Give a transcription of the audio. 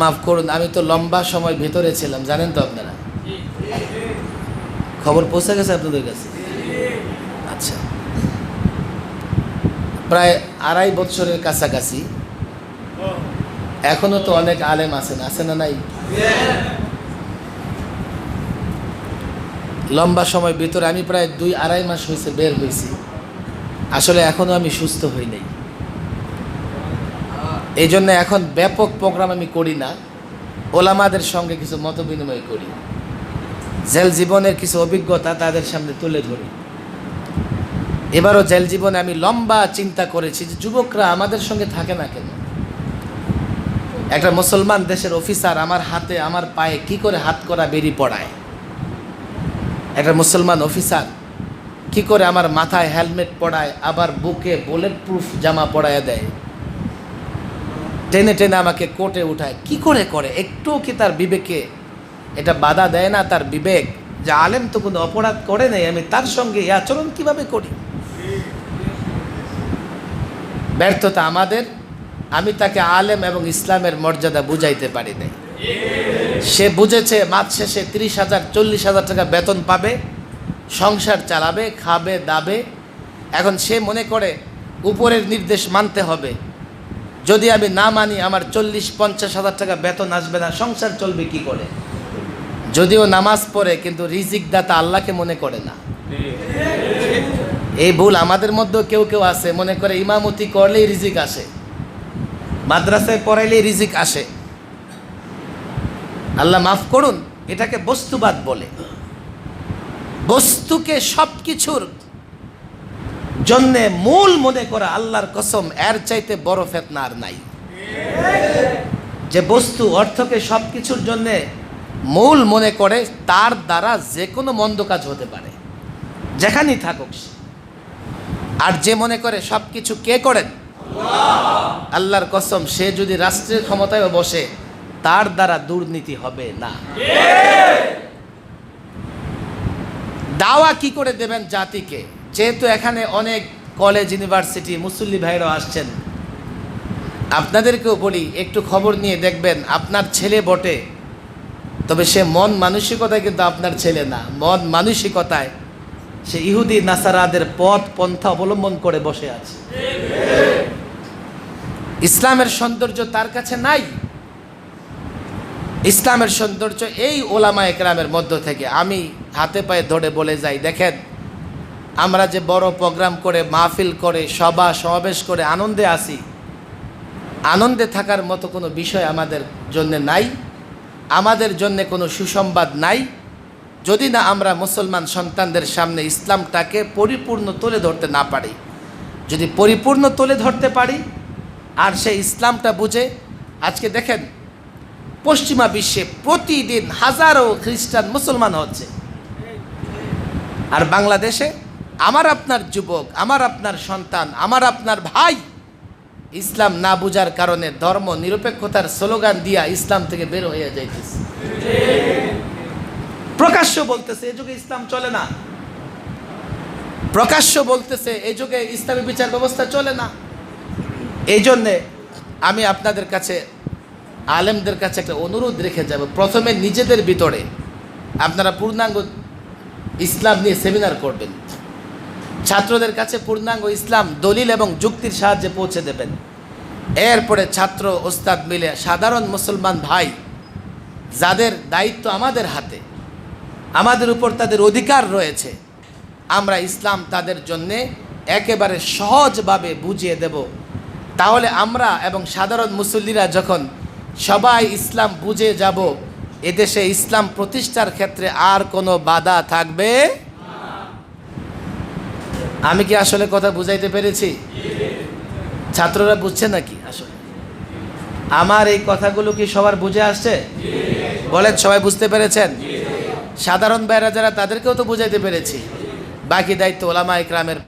মাফ করুন, আমি তো লম্বা সময় ভেতরে ছিলাম, জানেন তো আপনারা? খবর পৌঁছে গেছে আপনাদের কাছে? আচ্ছা। প্রায় আড়াই বছরের কাছাকাছি। এখনও তো অনেক আলেম আছেন, আছে না নাই? লম্বা সময় ভিতরে, আমি প্রায় দুই আড়াই মাস হয়েছে বের হয়েছি। আসলে এখনও আমি সুস্থ হই নাই। এই জন্য এখন ব্যাপক প্রোগ্রাম আমি করি না। ওলামাদের সঙ্গে কিছু মত বিনিময় করি। জেল জীবনের কিছু অভিজ্ঞতা তাদের সামনে তুলে ধরি। এবারও জেল জীবনে আমি লম্বা চিন্তা করেছি যে যুবকরা আমাদের সঙ্গে থাকে না কেন? একটা মুসলমান দেশের অফিসার আমার হাতে, আমার পায়ে কি করে হাত করা বেরি পড়ায়? একটা মুসলমান অফিসার কি করে আমার মাথায় হেলমেট পড়ায়, আবার বুকে বুলেট প্রুফ জামা পড়ায় দেয়? টেনে টেনে আমাকে কোর্টে উঠায়। কি করে করে? একটুও কি তার বিবেকে এটা বাধা দেয় না তার বিবেক? যে আলেম তো কোনো অপরাধ করে নাই, আমি তার সঙ্গে এই আচরণ কীভাবে করি? ব্যর্থতা আমাদের, আমি তাকে আলেম এবং ইসলামের মর্যাদা বুঝাইতে পারি নাই। সে বুঝেছে, মাস শেষে তিরিশ হাজার, চল্লিশ হাজার টাকা বেতন পাবে, সংসার চালাবে, খাবে, দাবে। এখন সে মনে করে, উপরের নির্দেশ মানতে হবে। যদি আমি না মানি, আমার চল্লিশ, পঞ্চাশ হাজার টাকা বেতন আসবে না, সংসার চলবে কি করে? যদিও নামাজ পড়ে, কিন্তু রিজিক দাতা আল্লাহকে মনে করে না। এই ভুল আমাদের মধ্যেও কেউ কেউ আছে, মনে করে ইমামতি করলেই রিজিক আসে, মাদ্রাসায় পড়াইলেই রিজিক আসে। আল্লাহ মাফ করুন, এটাকে বস্তুবাদ বলে। বস্তুকে সব কিছুর জন্যে মূল মনে করা আল্লাহর কসম, এর চাইতে বড় ফেতনা আর নাই। যে বস্তু, অর্থকে সব কিছুর জন্যে মূল মনে করে, তার দ্বারা যে কোনো মন্দ কাজ হতে পারে। যেখানেই থাকুক আর যে মনে করে সব কিছু কে করেন? আল্লাহর কসম, সে যদি রাষ্ট্রের ক্ষমতায় বসে, তার দ্বারা দুর্নীতি হবে না। দাওয়া কি করে দেবেন জাতিকে? যেহেতু এখানে অনেক কলেজ, ইউনিভার্সিটি, মুসল্লি ভাইরাও আসছেন, আপনাদেরকেও বলি, একটু খবর নিয়ে দেখবেন, আপনার ছেলে বটে, তবে সে মন মানসিকতায় কিন্তু আপনার ছেলে না। মন মানসিকতায় সে ইহুদি নাসারাদের পথ, পন্থা অবলম্বন করে বসে আছে। ইসলামের সৌন্দর্য তার কাছে নাই। ইসলামের সৌন্দর্য এই ওলামা একরামের মধ্য থেকে। আমি হাতে পায়ে ধরে বলে যাই, দেখেন আমরা যে বড় প্রোগ্রাম করে, মাহফিল করে, সভা, সমাবেশ করে আনন্দে আসি আনন্দে থাকার মতো কোনো বিষয় আমাদের জন্য নাই, আমাদের জন্য কোনো সুসংবাদ নাই। যদি না আমরা মুসলমান সন্তানদের সামনে ইসলামটাকে পরিপূর্ণ তুলে ধরতে না পারি, যদি পরিপূর্ণ তুলে ধরতে পারি, আর সেই ইসলামটা বুঝে, আজকে দেখেন, পশ্চিমা বিশ্বে প্রতিদিন হাজারো খ্রিস্টান মুসলমান হচ্ছে। আর বাংলাদেশে আমার আপনার যুবক, আমার আপনার সন্তান, আমার আপনার ভাই। ইসলাম না বুঝার কারণে ধর্ম নিরপেক্ষতার স্লোগান দিয়া ইসলাম থেকে বের হয়ে যাইতেছে। প্রকাশ্য বলতেছে এই যুগে ইসলাম চলে না। প্রকাশ্য বলতেছে এই যুগে ইসলামী বিচার ব্যবস্থা চলে না। এই জন্যে আমি আপনাদের কাছে, আলেমদের কাছে একটা অনুরোধ রেখে যাব। প্রথমে নিজেদের ভিতরে আপনারা পূর্ণাঙ্গ ইসলাম নিয়ে সেমিনার করবেন। ছাত্রদের কাছে পূর্ণাঙ্গ ইসলাম, দলিল এবং যুক্তির সাহায্যে পৌঁছে দেবেন। এরপরে ছাত্র, ওস্তাদ মিলে সাধারণ মুসলমান ভাই, যাদের দায়িত্ব আমাদের হাতে, আমাদের উপর তাদের অধিকার রয়েছে, আমরা ইসলাম তাদের জন্যে একেবারে সহজভাবে বুঝিয়ে দেব। তাহলে আমরা এবং সাধারণ মুসল্লিরা যখন সবাই ইসলাম বুঝে যাব, এদেশে ইসলাম প্রতিষ্ঠার ক্ষেত্রে আর কোনো বাধা থাকবে? আমি কি আসলে কথা বুঝাইতে পেরেছি? ছাত্ররা বুঝছে নাকি আসলে? আমার এই কথাগুলো কি সবার বুঝে আসছে? বলেন, সবাই বুঝতে পেরেছেন? সাধারণ ভাইরা যারা, তাদেরকেও তো বুঝাইতে পেরেছি। বাকি দায়িত্ব ওলামা ইকরামের।